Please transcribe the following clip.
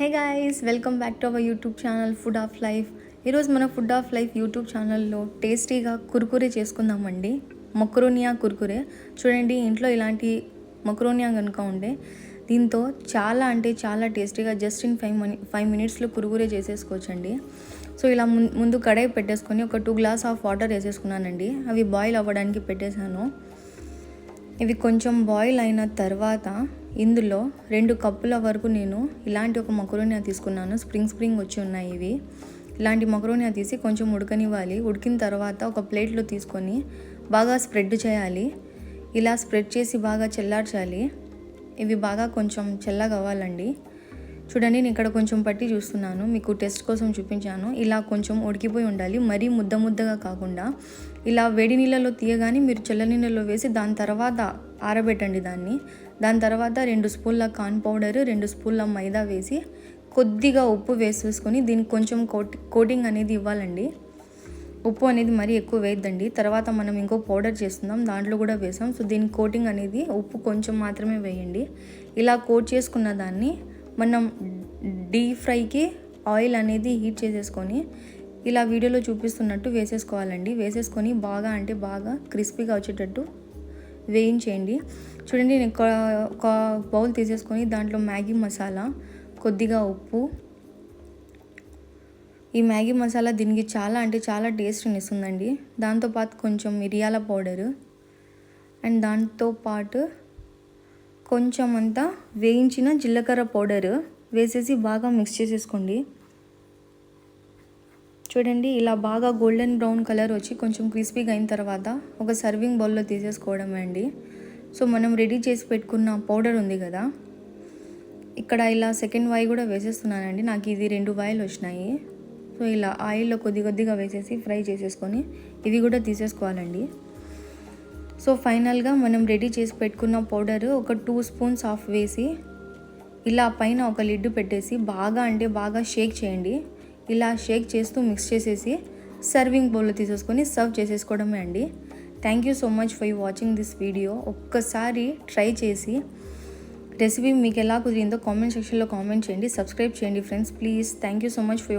Hey guys welcome back to our YouTube channel food of life ఈరోజు మన food of life YouTube ఛానల్లో టేస్టీగా కుర్కురే చేసుకుందామండి. మొక్రోనియా కుర్కురే. చూడండి ఇంట్లో ఇలాంటి మొక్రోనియా కనుక ఉండే దీంతో చాలా అంటే చాలా టేస్టీగా just in five mini five మినిట్స్లో కురుకురే చేసేసుకోవచ్చండి. సో ఇలా ముం- ముందు కడాయి పెట్టేసుకొని ఒక టూ గ్లాస్ ఆఫ్ వాటర్ వేసేసుకున్నానండి. అవి బాయిల్ అవ్వడానికి పెట్టేశాను. ఇవి కొంచెం బాయిల్ అయిన తర్వాత ఇందులో రెండు కప్పుల వరకు నేను ఇలాంటి ఒక మకరోనియా తీసుకున్నాను. స్ప్రింగ్ స్ప్రింగ్ వచ్చి ఉన్నాయి ఇవి. ఇలాంటి మకరోనియా తీసి కొంచెం ఉడకనివ్వాలి. ఉడికిన తర్వాత ఒక ప్లేట్లో తీసుకొని బాగా స్ప్రెడ్ చేయాలి. ఇలా స్ప్రెడ్ చేసి బాగా చల్లార్చాలి. ఇవి బాగా కొంచెం చల్లగా అవ్వాలండి. చూడండి నేను ఇక్కడ కొంచెం పట్టి చూస్తున్నాను. మీకు టెస్ట్ కోసం చూపించాను. ఇలా కొంచెం ఉడికిపోయి ఉండాలి. మరీ ముద్ద ముద్దగా కాకుండా ఇలా వేడి నీళ్ళలో తీయగానే మీరు చల్ల నీళ్ళలో వేసి దాని తర్వాత ఆరబెట్టండి దాన్ని. దాని తర్వాత రెండు స్పూన్ల కార్న్ పౌడర్ రెండు స్పూన్ల మైదా వేసి కొద్దిగా ఉప్పు వేసేసుకొని దీనికి కొంచెం కోటింగ్ అనేది ఇవ్వాలండి. ఉప్పు అనేది మరీ ఎక్కువ వేయద్దండి. తర్వాత మనం ఇంకో పౌడర్ చేస్తున్నాం దాంట్లో కూడా వేసాం. సో దీని కోటింగ్ అనేది ఉప్పు కొంచెం మాత్రమే వేయండి. ఇలా కోట్ చేసుకున్న దాన్ని మనం డీప్ ఫ్రైకి ఆయిల్ అనేది హీట్ చేసేసుకొని ఇలా వీడియోలో చూపిస్తున్నట్టు వేసేసుకోవాలండి. వేసేసుకొని బాగా అంటే బాగా క్రిస్పీగా వచ్చేటట్టు వేయించేయండి. చూడండి నేను ఒక ఒక బౌల్ తీసేసుకొని దాంట్లో మ్యాగీ మసాలా కొద్దిగా ఉప్పు. ఈ మ్యాగీ మసాలా దీనికి చాలా అంటే చాలా టేస్ట్ని ఇస్తుందండి దాంతోపాటు కొంచెం మిరియాల పౌడరు. అండ్ దాంతోపాటు కొంచెం అంతా వేయించిన జీలకర్ర పౌడరు వేసేసి బాగా మిక్స్ చేసేసుకోండి. చూడండి ఇలా బాగా గోల్డెన్ బ్రౌన్ కలర్ వచ్చి కొంచెం క్రిస్పీగా అయిన తర్వాత ఒక సర్వింగ్ బౌల్లో తీసేసుకోవడమే అండి. సో మనం రెడీ చేసి పెట్టుకున్న పౌడర్ ఉంది కదా. ఇక్కడ ఇలా సెకండ్ వాయి కూడా వేసేస్తున్నానండి. నాకు ఇది రెండు వాయిలు వచ్చినాయి. సో ఇలా ఆయిల్లో కొద్ది కొద్దిగా వేసేసి ఫ్రై చేసేసుకొని ఇవి కూడా తీసేసుకోవాలండి. సో ఫైనల్గా మనం రెడీ చేసి పెట్టుకున్న పౌడర్ ఒక టూ స్పూన్స్ ఆఫ్ వేసి ఇలా పైన ఒక లిడ్ పెట్టేసి బాగా అంటే బాగా షేక్ చేయండి. ఇలా షేక్ చేస్తూ మిక్స్ చేసేసి సర్వింగ్ బౌల్లో తీసేసుకొని సర్వ్ చేసేసుకోవడమే అండి. Thank you so much for watching this video ఒక్కసారి ట్రై చేసి రెసిపీ మీకు ఎలా కుదిరిందో కామెంట్ సెక్షన్లో కామెంట్ చేయండి సబ్స్క్రైబ్ చేయండి friends. Please thank you so much for